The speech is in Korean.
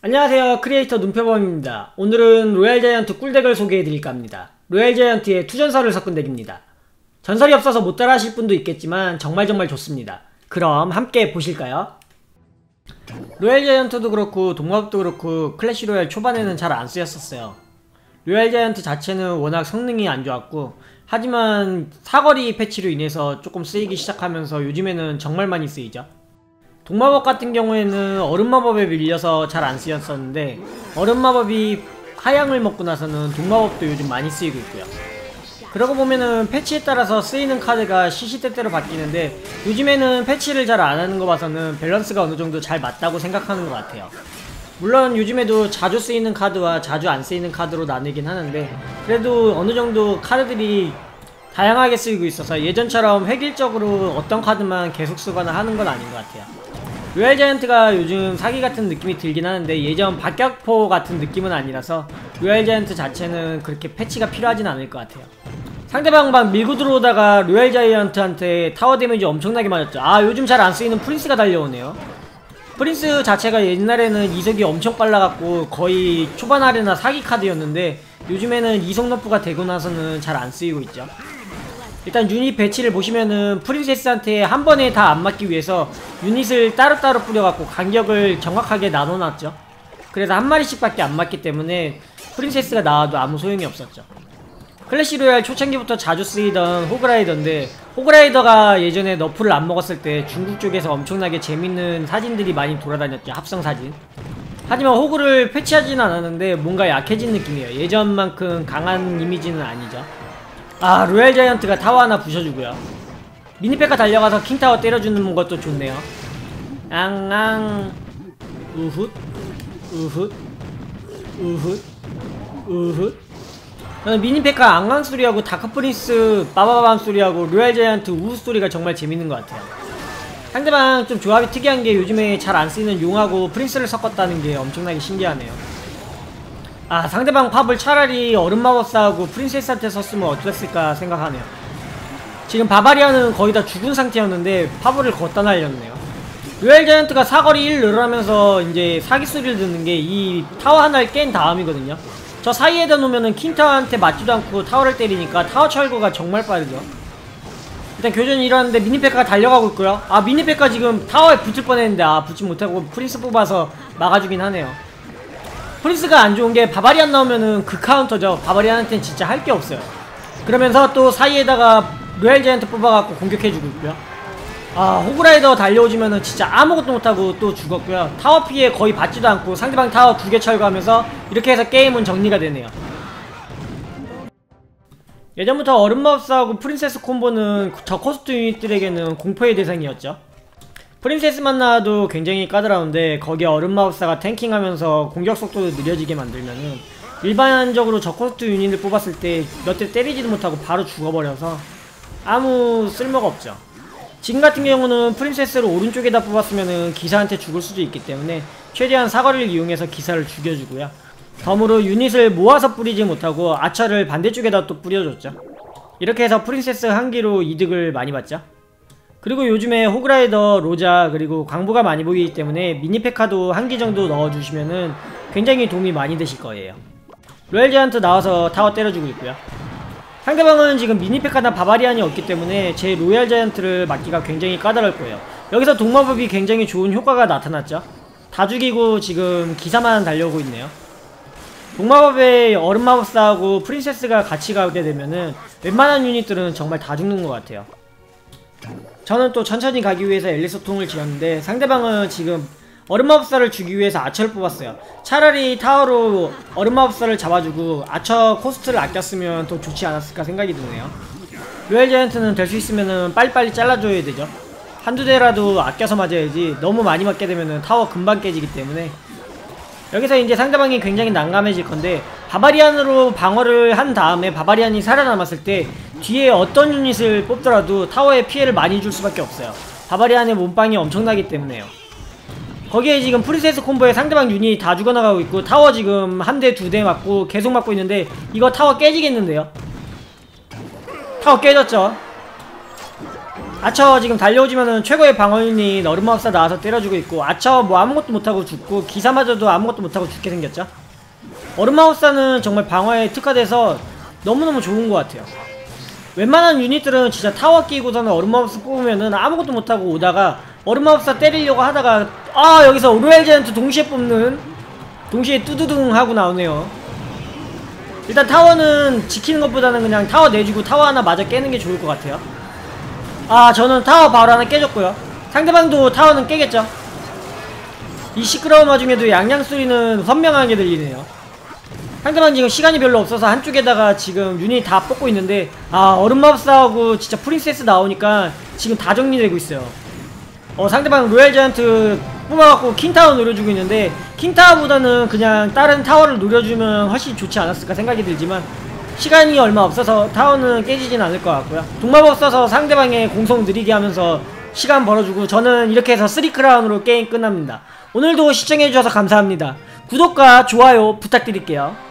안녕하세요. 크리에이터 눈표범입니다. 오늘은 로얄 자이언트 꿀덱을 소개해드릴까 합니다. 로얄 자이언트의 투전설을 섞은 덱입니다. 전설이 없어서 못 따라 하실 분도 있겠지만 정말 정말 좋습니다. 그럼 함께 보실까요? 로얄 자이언트도 그렇고 동마법도 그렇고 클래시 로얄 초반에는 잘 안 쓰였었어요. 로얄 자이언트 자체는 워낙 성능이 안 좋았고 하지만 사거리 패치로 인해서 조금 쓰이기 시작하면서 요즘에는 정말 많이 쓰이죠 동마법 같은 경우에는 얼음마법에 밀려서 잘 안 쓰였었는데 얼음마법이 하향을 먹고 나서는 동마법도 요즘 많이 쓰이고 있고요. 그러고 보면은 패치에 따라서 쓰이는 카드가 시시때때로 바뀌는데 요즘에는 패치를 잘 안하는 거 봐서는 밸런스가 어느정도 잘 맞다고 생각하는 것 같아요. 물론 요즘에도 자주 쓰이는 카드와 자주 안 쓰이는 카드로 나뉘긴 하는데 그래도 어느정도 카드들이 다양하게 쓰이고 있어서 예전처럼 획일적으로 어떤 카드만 계속 쓰거나 하는 건 아닌 것 같아요. 로얄 자이언트가 요즘 사기 같은 느낌이 들긴 하는데 예전 박격포 같은 느낌은 아니라서 로얄 자이언트 자체는 그렇게 패치가 필요하진 않을 것 같아요. 상대방 막 밀고 들어오다가 로얄 자이언트한테 타워 데미지 엄청나게 맞았죠. 아 요즘 잘 안 쓰이는 프린스가 달려오네요. 프린스 자체가 옛날에는 이속이 엄청 빨라갖고 거의 초반 아레나 사기 카드였는데 요즘에는 이속 너프가 되고 나서는 잘 안 쓰이고 있죠 일단 유닛 배치를 보시면은 프린세스한테 한 번에 다 안 맞기 위해서 유닛을 따로따로 뿌려갖고 간격을 정확하게 나눠놨죠. 그래서 한 마리씩 밖에 안 맞기 때문에 프린세스가 나와도 아무 소용이 없었죠. 클래시 로얄 초창기부터 자주 쓰이던 호그라이더인데 호그라이더가 예전에 너프를 안 먹었을 때 중국 쪽에서 엄청나게 재밌는 사진들이 많이 돌아다녔죠. 합성 사진. 하지만 호그를 패치하지는 않았는데 뭔가 약해진 느낌이에요. 예전만큼 강한 이미지는 아니죠 아 로얄 자이언트가 타워 하나 부셔주고요. 미니페카 달려가서 킹타워 때려주는 것도 좋네요. 앙앙. 우훗. 우훗. 우훗. 우훗. 저는 미니페카 앙앙 소리하고 다크프린스 빠바밤 소리하고 로얄 자이언트 우후 소리가 정말 재밌는 것 같아요. 상대방 좀 조합이 특이한 게 요즘에 잘 안 쓰이는 용하고 프린스를 섞었다는 게 엄청나게 신기하네요 아 상대방 팝을 차라리 얼음 마법사하고 프린세스한테 썼으면 어땠을까 생각하네요. 지금 바바리아는 거의 다 죽은 상태였는데 파브를 걷다 날렸네요. 로얄 자이언트가 사거리 1 늘어나면서 이제 사기 소리를 듣는 게 이 타워 하나를 깬 다음이거든요. 저 사이에다 놓으면은 킹타워한테 맞지도 않고 타워를 때리니까 타워 철거가 정말 빠르죠. 일단 교전이 일어났는데 미니페카가 달려가고 있고요. 아 미니페카 지금 타워에 붙을 뻔했는데 아 붙지 못하고 프린스 뽑아서 막아주긴 하네요 프린스가 안 좋은 게 바바리안 나오면은 그 카운터죠. 바바리안한테는 진짜 할 게 없어요. 그러면서 또 사이에다가 로얄 자이언트 뽑아갖고 공격해주고 있고요. 아 호그라이더 달려오지면은 진짜 아무것도 못하고 또 죽었고요. 타워 피해 거의 받지도 않고 상대방 타워 두 개 철거하면서 이렇게 해서 게임은 정리가 되네요. 예전부터 얼음마법사하고 프린세스 콤보는 저 코스트 유닛들에게는 공포의 대상이었죠 프린세스 만 나와도 굉장히 까다로운데 거기에 얼음 마법사가 탱킹하면서 공격 속도도 느려지게 만들면은 일반적으로 저 코스트 유닛을 뽑았을 때 몇 대 때리지도 못하고 바로 죽어버려서 아무 쓸모가 없죠. 지금 같은 경우는 프린세스를 오른쪽에다 뽑았으면은 기사한테 죽을 수도 있기 때문에 최대한 사거리를 이용해서 기사를 죽여주고요. 덤으로 유닛을 모아서 뿌리지 못하고 아처를 반대쪽에다 또 뿌려줬죠. 이렇게 해서 프린세스 한 기로 이득을 많이 봤죠 그리고 요즘에 호그라이더, 로자, 그리고 광부가 많이 보이기 때문에 미니페카도 한기 정도 넣어주시면은 굉장히 도움이 많이 되실 거예요. 로얄 제한트 나와서 타워 때려주고 있고요. 상대방은 지금 미니페카나 바바리안이 없기 때문에 제 로얄 자이언트를 막기가 굉장히 까다로울 거예요. 여기서 동마법이 굉장히 좋은 효과가 나타났죠. 다 죽이고 지금 기사만 달려오고 있네요. 동마법에 얼음마법사하고 프린세스가 같이 가게 되면은 웬만한 유닛들은 정말 다 죽는 것 같아요 저는 또 천천히 가기 위해서 엘리소통을 지었는데 상대방은 지금 얼음마법사를 주기 위해서 아처를 뽑았어요. 차라리 타워로 얼음마법사를 잡아주고 아처 코스트를 아꼈으면 더 좋지 않았을까 생각이 드네요. 로얄 자이언트는 될 수 있으면 빨리빨리 잘라줘야 되죠. 한두 대라도 아껴서 맞아야지 너무 많이 맞게 되면 타워 금방 깨지기 때문에. 여기서 이제 상대방이 굉장히 난감해질 건데 바바리안으로 방어를 한 다음에 바바리안이 살아남았을 때 뒤에 어떤 유닛을 뽑더라도 타워에 피해를 많이 줄 수밖에 없어요. 바바리안의 몸빵이 엄청나기 때문에요. 거기에 지금 프리세스 콤보에 상대방 유닛 다 죽어나가고 있고 타워 지금 한 대 두 대 맞고 계속 맞고 있는데 이거 타워 깨지겠는데요? 타워 깨졌죠? 아처 지금 달려오지만은 최고의 방어 유닛 얼음마법사 나와서 때려주고 있고 아처 뭐 아무것도 못하고 죽고 기사마저도 아무것도 못하고 죽게 생겼죠? 얼음마법사는 정말 방어에 특화돼서 너무너무 좋은 것 같아요 웬만한 유닛들은 진짜 타워 끼고서는 얼음마법사 뽑으면은 아무것도 못하고 오다가 얼음마법사 때리려고 하다가 아 여기서 제한트 동시에 뽑는 동시에 뚜두둥 하고 나오네요. 일단 타워는 지키는 것보다는 그냥 타워 내주고 타워 하나 맞아 깨는 게 좋을 것 같아요. 아 저는 타워 바로 하나 깨졌고요. 상대방도 타워는 깨겠죠? 이 시끄러운 와중에도 양양 소리는 선명하게 들리네요 상대방 지금 시간이 별로 없어서 한쪽에다가 지금 유닛 다 뽑고 있는데 아 얼음마법사하고 진짜 프린세스 나오니까 지금 다 정리되고 있어요. 어 상대방 로얄 자이언트 뽑아갖고 킹타워 노려주고 있는데 킹타워보다는 그냥 다른 타워를 노려주면 훨씬 좋지 않았을까 생각이 들지만 시간이 얼마 없어서 타워는 깨지진 않을 것 같고요. 동마법 써서 상대방의 공성 느리게 하면서 시간 벌어주고 저는 이렇게 해서 3크라운으로 게임 끝납니다. 오늘도 시청해주셔서 감사합니다. 구독과 좋아요 부탁드릴게요